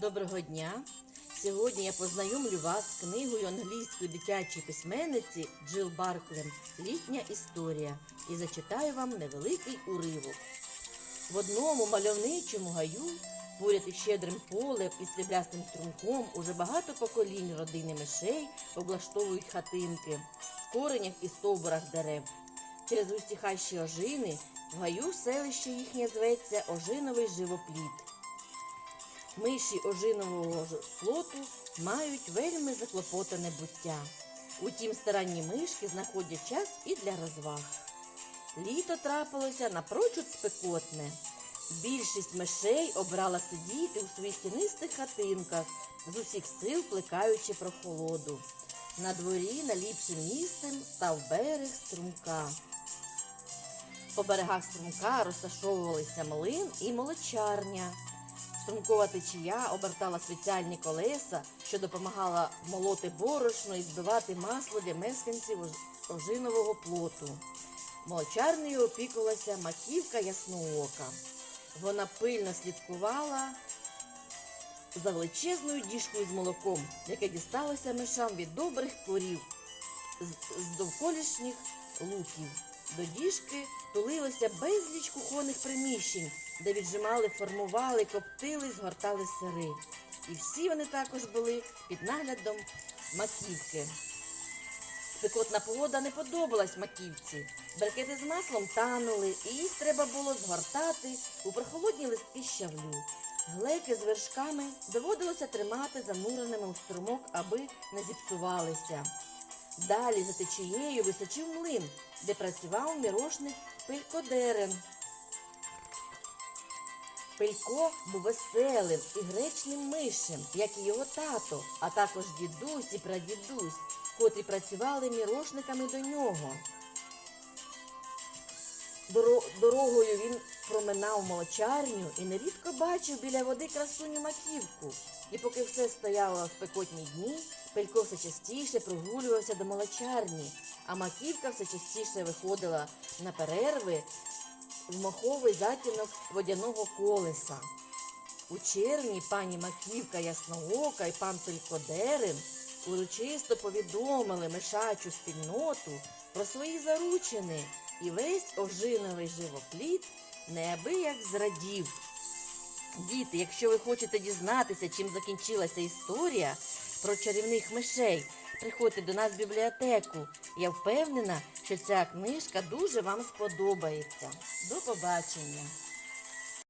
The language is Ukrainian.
Доброго дня! Сьогодні я познайомлю вас з книгою англійської дитячої письменниці Джил Барклем Літня історія і зачитаю вам невеликий уривок. В одному мальовничому гаю, поряд із щедрим полем і сріблястим струмком, уже багато поколінь родини мишей облаштовують хатинки в коренях і стовбурах дерев. Через усі хащі ожини в гаю селище їхнє зветься Ожиновий живопліт. Миші ожинового ж флоту мають вельми заклопотане буття. Утім, старанні мишки знаходять час і для розваг. Літо трапилося напрочуд спекотне. Більшість мишей обрала сидіти у своїх тінистих хатинках, з усіх сил плекаючи прохолоду. На дворі наліпшим місцем став берег струмка. По берегах струмка розташовувалися млин і молочарня. Струмкова течія обертала спеціальні колеса, що допомагала молоти борошно і збивати масло для мешканців ожинового плоту. Молочарнею опікувалася маківка ясноока. Вона пильно слідкувала за величезною діжкою з молоком, яке дісталося мишам від добрих корів з, довколишніх луків. До діжки тулилося безліч кухонних приміщень, де віджимали, формували, коптили, згортали сири. І всі вони також були під наглядом маківки. Спекотна погода не подобалась маківці. Брикети з маслом танули, і їх треба було згортати у прохолодні листки щавлю. Глеки з вершками доводилося тримати зануреними у струмок, аби не зіпсувалися. Далі за течією височив млин, де працював мірошник Пелькодерен. Пелько був веселим і гречним мишем, як і його тато, а також дідусь і прадідусь, котрі працювали мірошниками до нього. Дорогою він проминав молочарню і нерідко бачив біля води красуню маківку. І поки все стояло в спекотні дні, Пелько все частіше прогулювався до молочарні, а маківка все частіше виходила на перерви в маховий затінок водяного колеса. У червні пані Маківка Ясноока і пан Пелькодерин урочисто повідомили мишачу спільноту про свої заручини, і весь ожиновий живопліт неабияк зрадів. Діти, якщо ви хочете дізнатися, чим закінчилася історія про чарівних мишей, приходьте до нас в бібліотеку. Я впевнена, що ця книжка дуже вам сподобається. До побачення!